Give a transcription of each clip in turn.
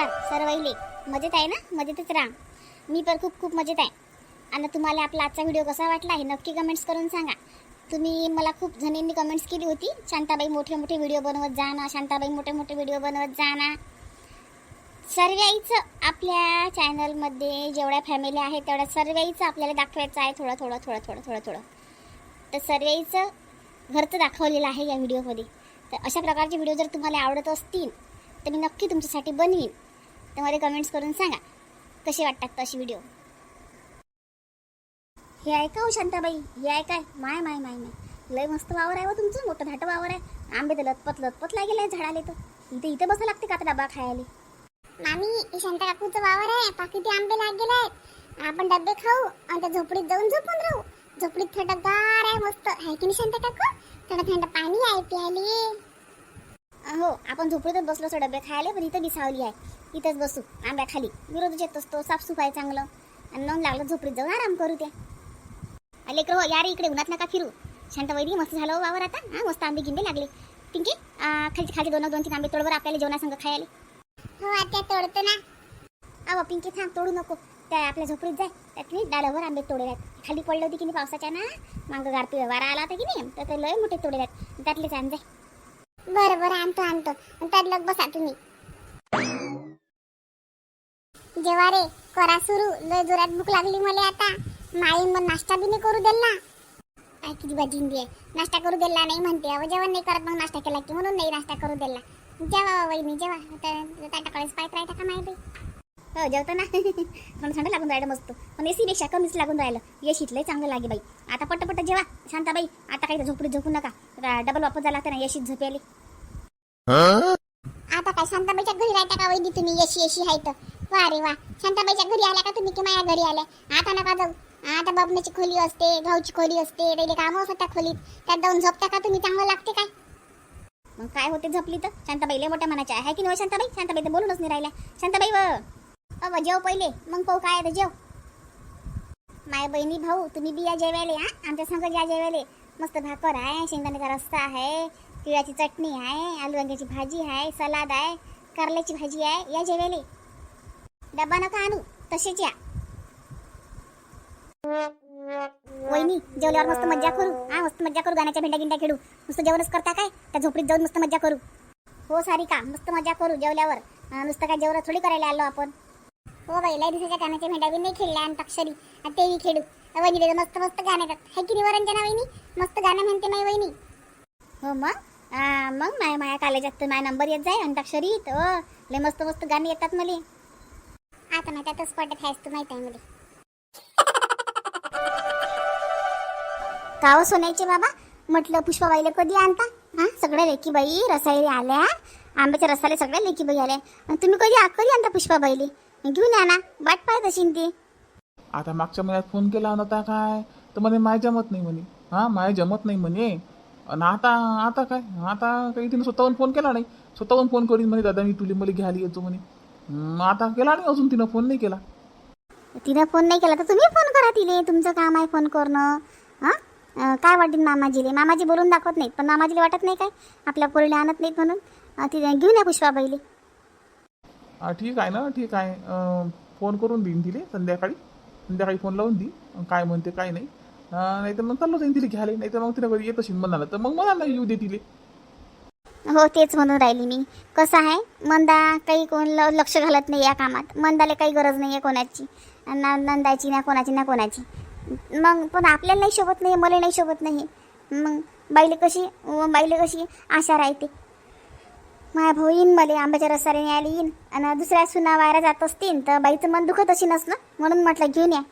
नमस्कार सर्वईले. मजेत आहे ना? मजेतच राहा. मी पण खूप खूप मजेत आहे. आणि तुम्हाला आपला आजचा व्हिडिओ कसा वाटला आहे नक्की कमेंट्स करून सांगा. तुम्ही मला खूप जणींनी कमेंट्स केली होती. शांताबाई मोठे मोठे व्हिडिओ बनवत जा ना शांताबाई मोठे मोठे व्हिडिओ बनवत जा ना. सर्वाईचं आपल्या चॅनलमध्ये जेवढ्या फॅमिली आहेत तेवढ्या सर्वाईचं आपल्याला दाखवायचं आहे. थोडं थोडं थोडं थोडं थोडं थोडं. तर सर्वाईचं घरचं दाखवलेलं आहे या व्हिडिओमध्ये तर अशा प्रकारचे व्हिडिओ जर तुम्हाला आवडत असतील तर मी नक्की तुमच्यासाठी बनवीन. तर मला कमेंट्स करून सांगा. कसे वाटतात तसे व्हिडिओ हे आहे का हो शांताबाई? हे आहे काय? माय माय माय माय. लय मस्त वावर आहे हो तुमचं. मोठं धाटं वावर आहे. आंबे तर लतपत लतपत लागेल आहे झाडाले तर. इथे इथे बसा लागते का आता डबा खायला? मामी शांता काकूचं वावर आहे. पाकिटी आंबे लागेले आहेत. आपण डब्बे खाऊ आणि त्या झोपडीत जाऊन झोपून राहू. झोपडीत थंडगार आहे मस्त. आहे की नाही शांता काकू? थंड थंड पाणी आहे प्यायले हो आपण झोपडीतच बसलो डबे खायला पण इथं बिसावली आहे. इथंच बसू आंब्याखाली रोज येत असतो साफसूफ आहे चांगलं. आणि नऊन लागलं झोपडीत जाऊन आराम करू त्या लेकर हो यार इकडे उन्हात नका फिरू. शांत वैदी मस्त झालं हो वावर आता. हा मस्त आंबे गिंबे लागले. पिंकी आ, खालचे खालचे दोन दोन तीन आंबे तोडवर आपल्याला जेवणासंग खायला. हो आता तोडतो ना. अहो पिंकी थांब तोडू नको. त्या आपल्या झोपडीत जाय. त्यात मी डाळावर आंबे तोडे आहेत खाली पडले होते की नाही पावसाच्या ना? मागं गारपी वारा आला होता की नाही? तर ते लय मोठे तोडे आहेत त्यातलेच जाय. बरं बरं आणतो आणतो. आणि त्यात लग बसा तुम्ही. जेव्हा रे करा सुरू. लय जोरात भूक लागली मला आता. माई मग नाश्ता बी नाही करू दिला. काय किती बाजिंदी आहे. नाश्ता करू दिला नाही म्हणते. अहो जेवण नाही करत मग नाश्ता केला की म्हणून नाही नाश्ता करू दिला. जेवा वहिनी जेवा. ताटाकडेच पाय राहता का माहिती हो जेवतो ना मला थंड लागून राहिलं मस्त. पण एसी पेक्षा कमीच लागून राहिलं. यश इथलंही चांगलं लागे बाई. आता पट्ट जेवा शांताबाई आता काही झोपडीत झोपू नका. डबल वापस झाला तर ना यशीत झोपेली. आता काय शांताबाईच्या घरी राहता का वैदी तुम्ही? यशी यशी हाय तर. वा रे वा. शांताबाईच्या घरी आल्या का तुम्ही? की माझ्या घरी आल्या? आता नका जाऊ. आता बबण्याची खोली असते भाऊची खोली असते त्याला कामं असतात त्या खोलीत. त्यात जाऊन झोपता का तुम्ही? चांगलं लागते काय? मग काय होते झोपली तर? शांताबाई लय मोठ्या मनाच्या आहे. की नाही हो शांताबाई? शांताबाई तर बोलूनच नाही राहिल्या. शांताबाई व अव जेव पहिले. मग पाहू काय तर जेव. माय बहिणी भाऊ तुम्ही बी या जेवायले हा? आमच्या संग या जेवायले. मस्त भाकर आहे शेंगदाण्याचा रस्सा आहे तिळाची चटणी आहे आलू वांग्याची भाजी आहे सलाद आहे कारल्याची भाजी आहे. या जेवायले. डबा नका आणू? तसेच या. वहिनी जेवल्यावर मस्त मज्जा करू. हा मस्त मज्जा करू गाण्याच्या भेंड्या गिंड्या खेळू. नुसतं जेवणच करता काय? त्या झोपडीत जाऊन मस्त मज्जा करू. हो सारिका मस्त मजा करू जेवल्यावर. नुसतं काय जेवण थोडी करायला आलो आपण. हो बाई लय दिवसाच्या गाण्याच्या भेंड्या बी नाही खेळल्या आणि तक्षरी. आणि तेही खेळू. वहिनी मस्त मस्त गाणे येतात हाय की नाही वरंजना वहिनी? मस्त गाणं म्हणते माई वहिनी. हो मग? मग माया माया कॉलेजात तर माझा नंबर येत जाय अंताक्षरीत तर हो. लय मस्त मस्त गाणी येतात मला. आता नाही त्यातच पडत आहेस तू माहिती आहे मध्ये काव सोन्याचे बाबा? म्हटलं पुष्पाबाईला कधी आणता? हा सगळ्या लेकीबाई रसाई आल्या. आंब्याच्या रसाले सगळ्या लेकीबाई आल्या. आणि तुम्ही कधी कधी आणता पुष्पाबाईले? घेऊन या ना वाट पाहत असेल ती. आता मागच्या महिन्यात फोन केला नव्हता काय? तर म्हणे माय जमत नाही म्हणे. हा माय जमत नाही म्हणे. आणि आता आता काय? आता काही तिने स्वतःहून फोन केला नाही. स्वतःहून फोन करीन म्हणे दादा मी तुला मला घ्यायला येतो म्हणे. आता केला नाही अजून तिनं फोन नाही केला. तिने फोन नाही केला तर तुम्ही फोन करा तिले तुमचं काम आहे फोन करणं. हां? काय वाटेल मामाजीले? मामाजी बोलून दाखवत नाहीत पण मामाजीला वाटत नाही काय? आपल्या पोरीला आणत नाहीत म्हणून. ती घेऊन या पुष्पाबाईले ठीक आहे ना ठीक आहे. फोन करून देईन तिले संध्याकाळी. संध्याकाळी फोन लावून दी काय म्हणते काय नाही. नाही तर मग चाललो जाईन तिला घ्यायला. नाही तर मग तिला कधी येत असेल म्हणाला तर मग मला येऊ दे तिले. हो तेच म्हणून राहिली मी. कसं आहे मंदा काही कोण ल- लक्ष घालत नाही या कामात. मंदाला काही गरज नाही आहे कोणाची. ना नंदाची ना कोणाची ना कोणाची. मग पण आपल्याला नाही शोभत नाही मला नाही शोभत नाही. मग बाईले कशी व बाईले कशी आशा राहते. माया भाऊ येईन मला आंब्याच्या रसाने न्यायला येईन. आणि दुसऱ्या सुना वायरा जात असतील तर बाईचं मन दुखत अशी नसलं म्हणून म्हटलं घेऊन या.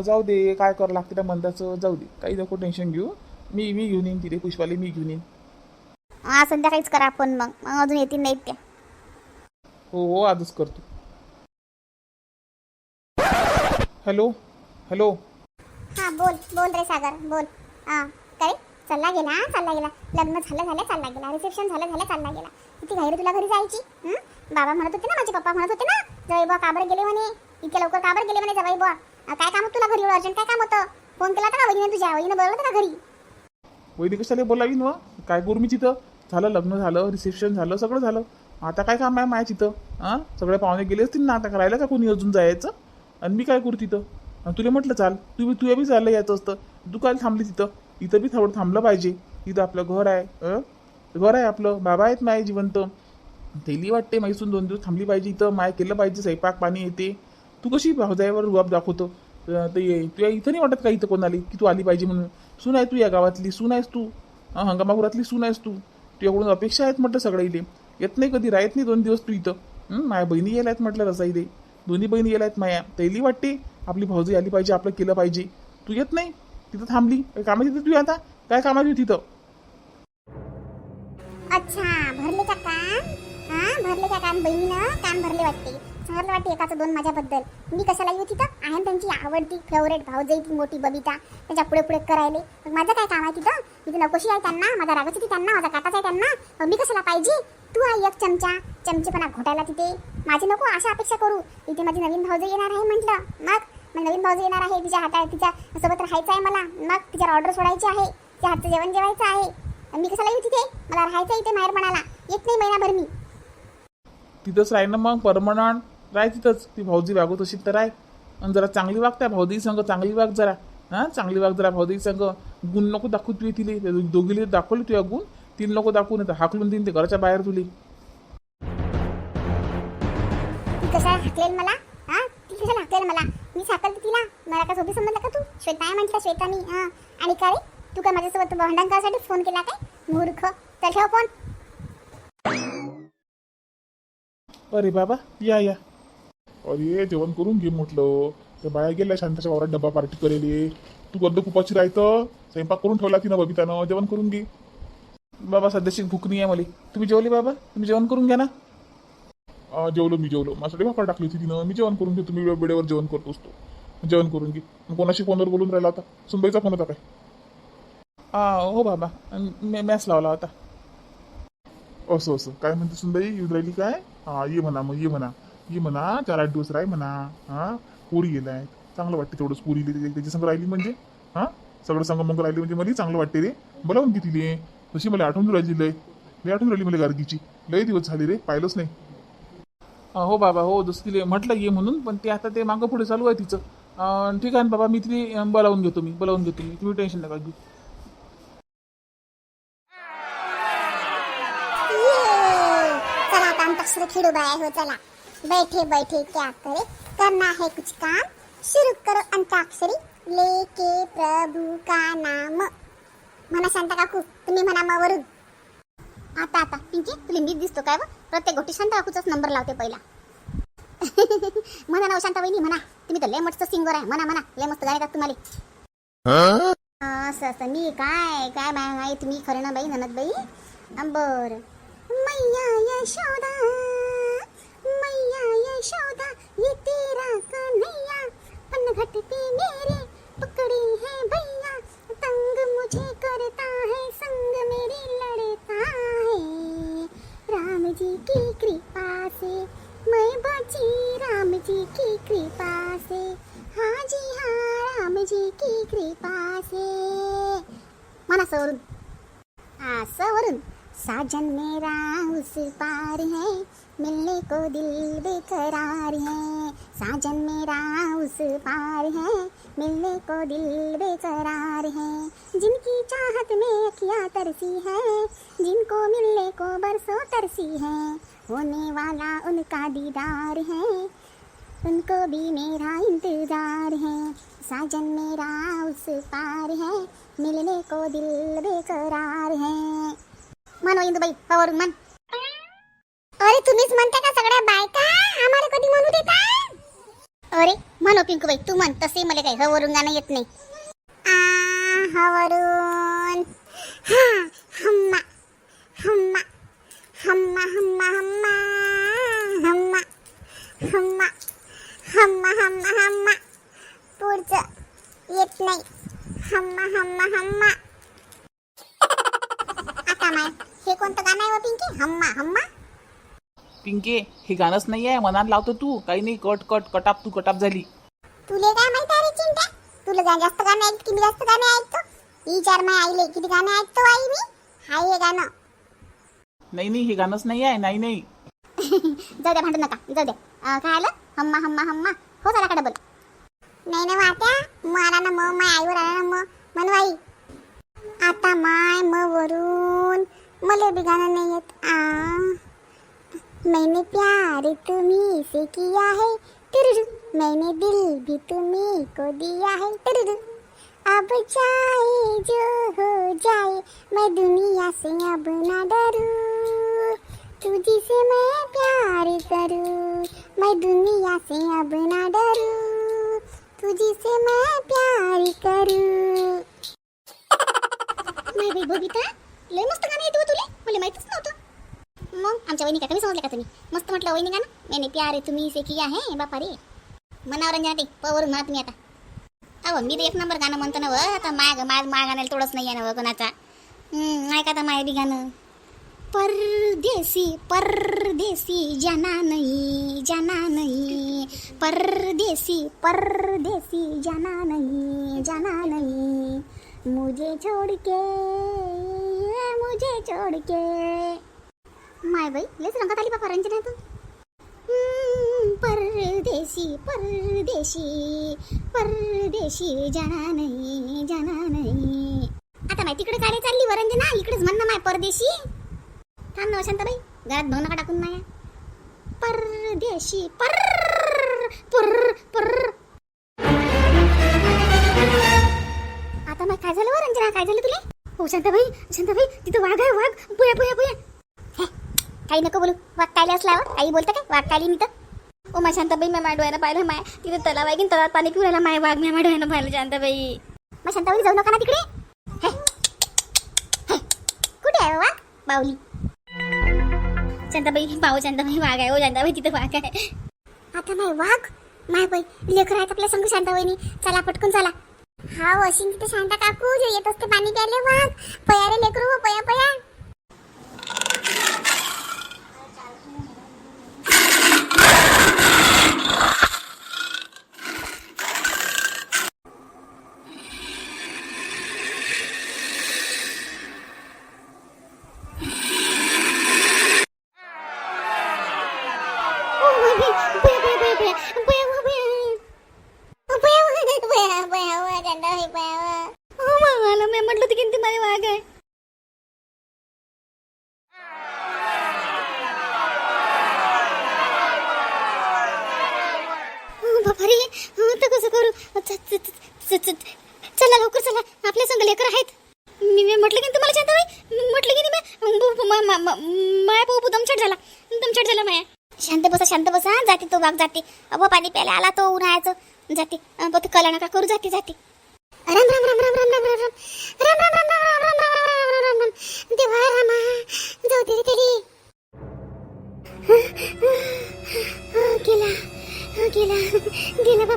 जाऊ दे काय करावं लागते त्या मंदाचं जाऊ दे. काही नको टेन्शन घेऊ. मी मी घेऊन येईन तिथे पुष्पाली मी घेऊन येईन. आज संध्याकाळीच करा आपण मग. मग अजून येतील नाहीत त्या. हो हो आजच करतो. Hello hello. हा बोल बोल रे सागर बोल. हा काय? चालला गेला हा, चालला गेला. लग्न झालं झालं चालला गेला. रिसेप्शन झालं झालं चालला गेला. किती घाई रे तुला घरी जायची हं? बाबा म्हणत होते ना माझे पप्पा म्हणत होते ना जवळ बुवा काबर गेले म्हणे? इतक्या लवकर काबर गेले म्हणे जवाई बुवा? अं, काय काम होतं तुला घरी अर्जंट काय काम होतं? फोन केला होता का वहिनीने तुझ्या? वहिनीने बोलवलं होतं का घरी? वहिनी कशाला बोलावी ना काय करू मी तिथं? झालं लग्न झालं रिसेप्शन झालं सगळं झालं. आता काय काम आहे माया तिथं? हां सगळे पाहुणे गेले असतील ना आता करायला का कोणी अजून जायचं? आणि मी काय करू तिथं? आणि तुला म्हटलं चाल. तू तुया बी चाललं यायचं असतं. तू काय थांबली तिथं. इथं बी थोडं थांबलं पाहिजे. इथं आपलं घर आहे. घर आहे आपलं. बाबा आहेत माय जिवंत. तेली वाटते मैसून दोन दिवस थांबली पाहिजे इथं. माय केलं पाहिजे. स्वयंपाक पाणी येते. तू कशी भावजाईवर रुबाब दाखवतो? ते ये तुला इथं नाही वाटत का इथं कोणाला? की तू आली पाहिजे म्हणून? सून आहे तू या गावातली? सून आहेस तू? हंगामापुरातली सून आहेस तू? तुझ्याकडून अपेक्षा आहेत म्हटलं सगळं इथे. येत नाही कधी राहत नाही दोन दिवस तू इथं. माझ्या बहिणी गेल्या आहेत म्हटलं रसाई दे. दोन्ही बहिणी गेल्या आहेत माया. तैली वाटते आपली भाऊजी आली पाहिजे आपलं केलं पाहिजे. तू येत नाही तिथं थांबली. कामाची तिथे तू आता? काय कामाची तिथं? अच्छा भरले का काम? हा भरले का काम बहिणीनं? काम भरले वाटते. चांगलं वाटते एकाचं दोन माझ्याबद्दल. मी कशाला येऊ तिथं आहे त्यांची आवडती फेवरेट भाऊजाई ती मोठी बबिता. त्याच्या पुढे पुढे करायले. मग माझं काय काम आहे तिथं? तिथं नकोशी आहे त्यांना. माझा रागच येते त्यांना. माझा काकाच आहे त्यांना. मग मी कशाला पाहिजे? तू आहे एक चमचा. चमचेपणा घोटायला तिथे. माझी नको अशा अपेक्षा करू. इथे माझी नवीन भाऊजाई येणार आहे म्हटलं. मग? मग नवीन भाऊजी येणार आहे. तिच्या हातात तिच्या सोबत राहायचं आहे मला. मग तिच्यावर ऑर्डर सोडायची आहे. तिच्या हातचं जेवण जेवायचं आहे. मी कशाला येऊ तिथे? मला राहायचं आहे इथे माहेर म्हणाला. येत नाही महिनाभर मी. तिथंच राही मग परमनंट? राह तिथंच. ती भाऊजी वागवत असेल तर राह आणि जरा चांगली वागता भाऊजी संग चांगली वाग जरा. हां चांगली वाग जरा भाऊजी संग गुण नको दाखवू तुझे तिले. त्या दोघीले दाखवले तुझ्या गुण तीन नको दाखवून येतं हाकलून देईन ते घराच्या बाहेर तुले. हाकलेल मला? हा ती कशाला हाकलेल मला? मी साकलते तिला. मला का सोबी समजलं का तू? श्वेता आहे म्हटलं श्वेता मी हा आणि का रे? तू काय माझ्यासोबत भांडण करायसाठी फोन केला काय? मूर्ख. तर ठेव फोन. अरे बाबा या या. अरे जेवण करून घे म्हटलं. त्या बाया गेल्या शांताच्या वावरात डब्बा पार्टी करेली. तू गर्द कुपाची राहतं स्वयंपाक करून ठेवला तिनं बबितानं. जेवण करून घे. बाबा सध्याची भूक नाही आहे मला. तुम्ही जेवले बाबा? तुम्ही जेवण करून घ्या ना. जेवलो मी जेवलो. माझ्यासाठी भाकर टाकली होती तिनं. मी जेवण करून घे तुम्ही वेळेवर जेवण करत असतो. जेवण करून घे. मग कोणाशी फोनवर बोलून राहिला होता सुनबाईचा फोन होता काय? हा हो बाबा. मी मॅच लावला होता. असं असं. काय म्हणते सुनबाई? येऊन राहिली काय? हा ये म्हणा मग ये म्हणा. ये म्हणा चार आठ दिवस राह म्हणा हा पुरी गेलाय चांगलं वाटते तेवढंच पुरी त्याच्या संग राहिली म्हणजे हा? सगळं संग मग राहिली म्हणजे मला चांगलं वाटते रे. बोलावून की तिले. तशी मला आठवून राहिली लय. लय आठवून राहिली मला गार्गीची. लय दिवस झाले रे पाहिलंच नाही. हा, हो बाबा हो जसं तिले म्हटलं ये म्हणून पण ते आता ते मागं पुढे चालू आहे तिचं. ठीक आहे ना बाबा मी तिथे बोलावून घेतो मी बोलावून घेतो मी. तुम्ही टेन्शन नका घेऊ. चला आता खेळू बाया हो चला. बैठे बैठे क्या करे? करना है कुछ काम। शुरू करो अंताक्षरी। लेके प्रभु का नाम। म्हणा शांता काकू तुम्ही म्हणा मग वरून आता आता. पिंकी तुला मीच दिसतो काय व? प्रत्येक गोष्टी शांत काकूचाच नंबर लावते पहिला. म्हणा ना शांता वहिनी म्हणा. तुम्ही तर लय मस्त सिंगर आहे. म्हणा म्हणा. लय मस्त गायकात तुम्हाला. असं असं. मी काय काय माय तुम्ही खरं ना बाई ननद बाई? बर. मैया यशोदा. ये तेरा कन्हैया पनघट पे मेरे पकड़ी है भैया। तंग मुझे करता है, संग मेरी लड़ता है। राम जी की कृपा से, मैं बची राम जी की कृपा से। हाँ जी हाँ राम जी की कृपा से। म्हणा सवरून हाँ सवरून साजन मेरा उस पार है, मिलने को दिल बेकरार है। साजन मेरा उस पार है, मिलने को दिल बेकरार है। जिनकी चाहत में अखियाँ तरसी है, जिनको मिलने को बरसों तरसी है, होने वाला उनका दीदार है। उनको भी मेरा इंतज़ार है, साजन मेरा उस पार है, मिलने को दिल बेकरार है। मन इंदुबाई हवरून मन। अरे तुम्हीच म्हणता का सगळ्या बायका? आम्हाला कधी म्हणू देता म्हणो पिंकूबाई तू म्हण तसे मला काही हवरून गाणं येत नाही. आ हवरून. हा हम्मा हम्मा हम्मा हम्मा हम्मा हम्मा हम्मा हम्मा हम्मा हम्मा. पुढचं येत नाही. हम्मा हम्मा हम्मा. आता माय हे कोणतं गाणं आहे व पिंकी? हम्मा हम्मा. पिंके हे गाणंच नाही आहे मनात लावतो तू. काही नाही कट कट कटाप तू कटाप झाली. तुले काय माहिती आहे रे चिंट्या तुला गा- जास्त गाणे ऐकतो की मी जास्त गाणे ऐकतो? ही चार माय आईले किती गाणे ऐकतो आई मी? हाय हे गाणं. नाही नाही हे गाणंच नाही आहे नाही नाही. जाऊ द्या भांडू नका जाऊ द्या अं, काय आलं? हम्मा हम्मा हम्मा. हो झाला का डबल नाही ना वाट्या. मला ना मग माय आईवर आला ना मग म्हणू आई आता माय म वरून. मला बी गाणं नाही येत आ. मैंने प्यार तुम्हें से किया है तुरुरु मैंने दिल भी तुम्ही को दिया है तुरुरु अब चाहे जो हो जाए, मैं दुनिया से अब ना डरूं। तुझी से मैं प्यार करूँ, मैं दुनिया से अब ना डरूं। तुझी से मैं प्यार करूँ। नाही बाई बबिता लय मस्त गाणं हो तुले। मला माहितच नव्हतं मग आमच्या वहिनी का कमी समजलं का तुम्ही? मस्त म्हटलं वहिनी का ना? मेने प्यारे तुम्ही से किया है बापा रे मनावर रंजना ते पवरून म्हणा तुम्ही आता. अहो मी तर एक नंबर गाणं म्हणतो ना व आता माय माय माय गाण्याला तोडच नाही आहे ना व कोणाचा. ऐका आता माय बी गाणं. परदेसी परदेसी जाना नाही जाना नाही. परदेसी परदेसी जाना नहीं जाना नहीं. मुझे छोड़ के मुझे छोड़ के. माय बाई लेच रंगात आली बाबा रंजनातून. तू परदेशी परदेशी जाना नाही जाना नाही. आता माहिती तिकडे काय चालली वरंजना इकडेच म्हण ना माय परदेशी. थांब ना शांताबाई घरात भाऊ नका टाकून माया. परदेशी पर पर पर. आता मग काय झालं वरंजना काय झालं तुला? हो शांताबाई शांताबाई तिथं वाघ आहे वाघ. पुया पुया पुया. काही नको बोलू. वाघ असला असल्यावर. काही बोलतं काय? वाघ कायली मी तर. ओ मा शांताबाई मी डोळ्यानं पाहिलं. माय तिथे तलाव आहे की तलावात पाणी पिऊ राहिला. माय वाघ मी माझ्या डोळ्यानं पाहिलं शांताबाई. मग शांताबाई जाऊ नका ना तिकडे. कुठे आहे वा वाघ? बावली. शांताबाई पाहू शांताबाई वाघ आहे ओ शांताबाई तिथे वाघ आहे. आता माय वाघ. माय बाई लेकर आहेत आपल्या संग शांताबाईनी. चला पटकन चला. हा वशिंग तिथे शांता काकू. जे येत असते पाणी प्यायले वाघ. पया रे लेकरू हो, पया पया पया पया शांता बाई पया मी म्हटलं होतं की ती माझी वाघ आहे बापारे आता कसं करू चला लवकर चला आपल्या संग लेकर आहेत मी मी म्हटलं की तुम्हाला शांत म्हटलं की मी माया भाऊ दमछट झाला दमछट झाला माया शांत बसा शांत बसा जाते तो बाग जाते अबो पाणी प्यायला आला तो उन्हाळ्याचं जाते अबो ते कला नका करू जाते जाते राम राम राम राम राम राम राम राम राम राम राम राम राम राम राम राम राम राम राम देवा रामा जाऊ दे गेलं